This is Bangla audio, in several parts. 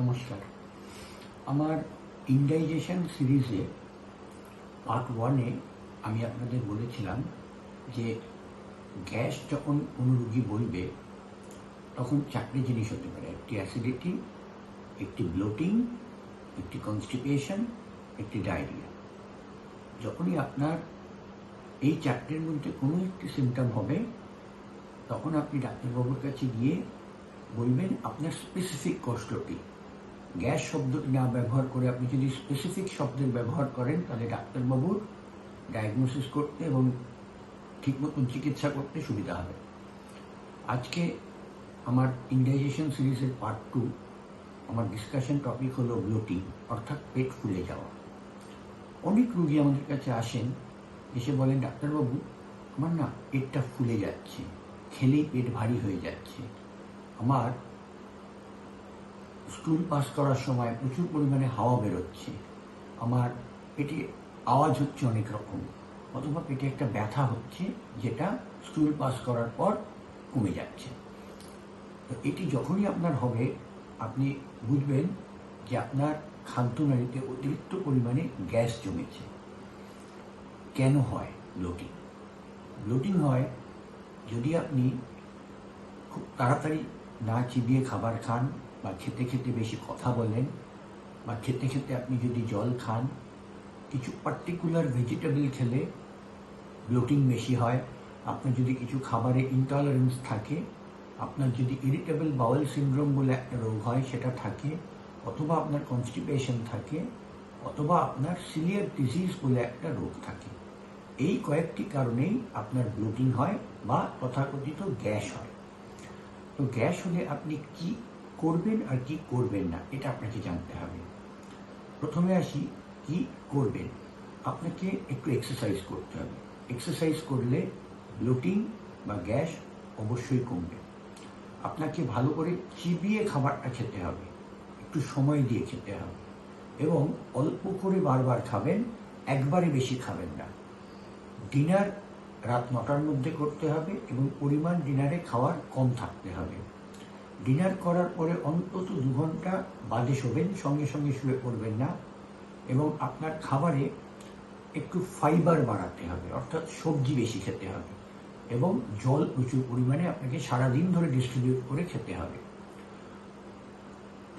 নমস্কার। আমার ইন্ডাইজেশন সিরিজে পার্ট ওয়ানে আমি আপনাদের বলেছিলাম যে গ্যাস যখন কোনো রুগী বলবে, তখন চারটে জিনিস হতে পারে। একটি অ্যাসিডিটি একটি ব্লোটিং একটি কনস্টিপেশন একটি ডায়রিয়া যখনই আপনার এই চারটের মধ্যে কোনো একটি সিমটম হবে, তখন আপনি ডাক্তারবাবুর কাছে গিয়ে বলবেন আপনার স্পেসিফিক কষ্টটি গ্যাস শব্দটি না ব্যবহার করে আপনি যদি স্পেসিফিক শব্দের ব্যবহার করেন, তাহলে ডাক্তারবাবুর ডায়াগনোসিস করতে এবং ঠিক মতন চিকিৎসা করতে সুবিধা হবে। আজকে আমার ইন্ডাইজেশন সিরিজের পার্ট টু আমার ডিসকাশন টপিক হলো ব্লোটিং অর্থাৎ পেট ফুলে যাওয়া। অনেক রুগী আমাদের কাছে আসেন, এসে বলেন, ডাক্তারবাবু, আমার না পেটটা ফুলে যাচ্ছে, খেলেই পেট ভারী হয়ে যাচ্ছে। আমার স্টুল পাস করার সময় প্রচুর পরিমাণে হাওয়া বেরোচ্ছে। আমার পেটে আওয়াজ হচ্ছে অনেক রকম, অথবা পেটে একটা ব্যথা হচ্ছে যেটা স্টুল পাস করার পর কমে যাচ্ছে। তো এটি যখনই আপনার হবে, আপনি বুঝবেন যে আপনার খাদ্যনালীতে অতিরিক্ত পরিমাণে গ্যাস জমেছে। কেন হয় ব্লোটিং ব্লোটিং হয় যদি আপনি খুব তাড়াতাড়ি না চিবিয়ে খাবার খান বা খেতে খেতে বেশি কথা বলেন বা খেতে খেতে আপনি যদি জল খান, কিছু পার্টিকুলার ভেজিটেবল খেলে ব্লোটিং বেশি হয়, আপনার যদি কিছু খাবারে ইনটলারেন্স থাকে, আপনার যদি ইরিটেবল বাউল সিন্ড্রোম বলে একটা রোগ হয় সেটা থাকে, অথবা আপনার কনস্টিপেশন থাকে, অথবা আপনার সিলিয়ার ডিজিজ বলে একটা রোগ থাকে। এই কয়েকটি কারণেই আপনার ব্লোটিং হয় বা তথাকথিত গ্যাস হয়। তো গ্যাস হলে আপনি কি করবেন আর কি করবেন না, এটা আপনাকে জানতে হবে। প্রথমে আসি, কি করবেন? আপনাকে একটু এক্সারসাইজ করতে হবে। এক্সারসাইজ করলে ব্লোটিং বা গ্যাস অবশ্যই কমবে। আপনাকে ভালো করে চিবিয়ে খাবারটা খেতে হবে। একটু সময় দিয়ে খেতে হবে। এবং অল্প করে বারবার খাবেন, একবারে বেশি খাবেন না। ডিনার রাত নটার মধ্যে করতে হবে এবং পরিমাণ ডিনারে খাওয়ার কম থাকতে হবে। ডিনার করার পরে অন্তত দু ঘণ্টা বাদে শোবেন, সঙ্গে সঙ্গে শুয়ে পড়বেন না। এবং আপনার খাবারে একটু ফাইবার বাড়াতে হবে, অর্থাৎ সবজি বেশি খেতে হবে। এবং জল প্রচুর পরিমাণে আপনাকে সারাদিন ধরে ডিস্ট্রিবিউট করে খেতে হবে।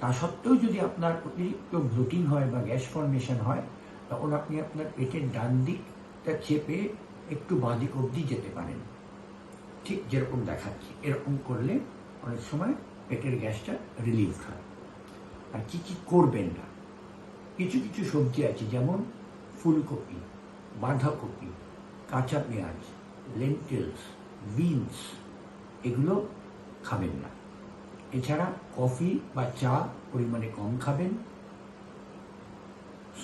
তা সত্ত্বেও যদি আপনার অতিরিক্ত ব্লোটিং হয় বা গ্যাস ফর্মেশন হয়, তখন আপনি আপনার পেটের ডান দিকটা চেপে একটু বাঁদিক অবধি যেতে পারেন। ঠিক যেরকম দেখাচ্ছি, এরকম করলে অনেক সময় পেটের গ্যাসটা রিলিভ হয়। আর কি কি করবেন না? কিছু কিছু সবজি আছে, যেমন ফুলকপি, বাঁধাকপি, কাঁচা পেঁয়াজ লেন্টেলস বিনস এগুলো খাবেন না। এছাড়া কফি বা চা পরিমাণে কম খাবেন।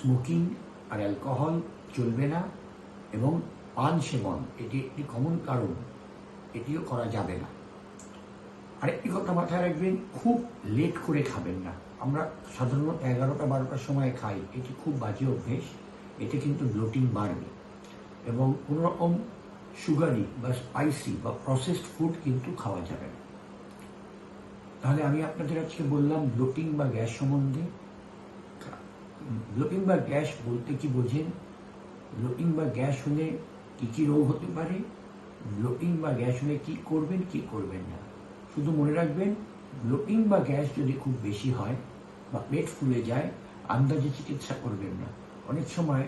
স্মোকিং আর অ্যালকোহল চলবে না এবং পান সেবন, এটি একটি কমন কারণ, এটিও করা যাবে না। আরেকটি কথা মাথায় রাখবেন, খুব লেট করে খাবেন না। আমরা সাধারণত এগারোটা, বারোটার সময় খাই। এটি খুব বাজে অভ্যেস। এতে কিন্তু ব্লোটিং বাড়বে। এবং কোনো রকম সুগারি বা স্পাইসি বা প্রসেসড ফুড কিন্তু খাওয়া যাবে না। তাহলে আমি আপনাদের আজকে বললাম ব্লোটিং বা গ্যাস সম্বন্ধে। ব্লোটিং বা গ্যাস বলতে কি বোঝেন? ব্লোটিং বা গ্যাস হলে কী কী রোগ হতে পারে? ব্লোটিং বা গ্যাস হলে কী করবেন কী করবেন না? শুধু মনে রাখবেন ব্লোটিং বা গ্যাস যদি খুব বেশি হয় বা পেট ফুলে যায়, আন্দাজে চিকিৎসা করবেন না। অনেক সময়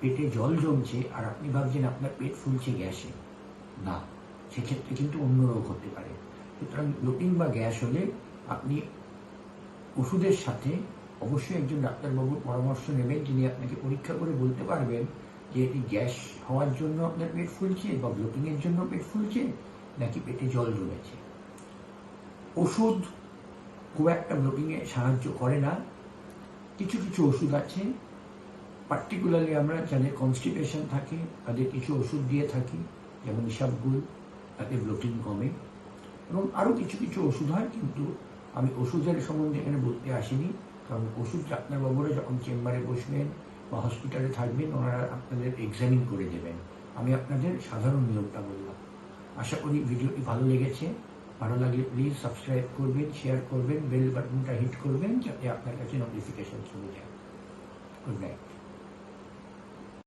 পেটে জল জমছে আর আপনি ভাবছেন আপনার পেট ফুলছে গ্যাসে। না, সেক্ষেত্রে কিন্তু অন্য রোগ হতে পারে। সুতরাং ব্লোটিং বা গ্যাস হলে আপনি ওষুধের সাথে অবশ্যই একজন ডাক্তারবাবুর পরামর্শ নেবেন, যিনি আপনাকে পরীক্ষা করে বলতে পারবেন যে এটি গ্যাস হওয়ার জন্য আপনার পেট ফুলছে বা ব্লোটিংয়ের জন্য পেট ফুলছে, নাকি পেটে জল জমেছে। ওষুধ খুব একটা ব্লোটিংয়ে সাহায্য করে না। কিছু কিছু ওষুধ আছে। পার্টিকুলারলি আমরা যাদের কনস্টিপেশন থাকে, তাদের কিছু ওষুধ দিয়ে থাকি, যেমন ইসাবগুল তাতে ব্লোটিং কমে। এবং আরও কিছু কিছু ওষুধ হয়, কিন্তু আমি ওষুধের সম্বন্ধে এখানে বলতে আসিনি। কারণ ওষুধ ডাক্তারবাবুরা যখন চেম্বারে বসবেন বা হসপিটালে থাকবেন, ওনারা আপনাদের এক্সামিন করে দেবেন। আমি আপনাদের সাধারণ নিয়মটা বললাম। আশা করি ভিডিওটি ভালো লেগেছে। ভালো লাগলে প্লিজ সাবস্ক্রাইব করবেন শেয়ার করবেন বেল বাটনটা হিট করবেন যাতে আপনার কাছে নোটিফিকেশন চলে যায় গুড নাইট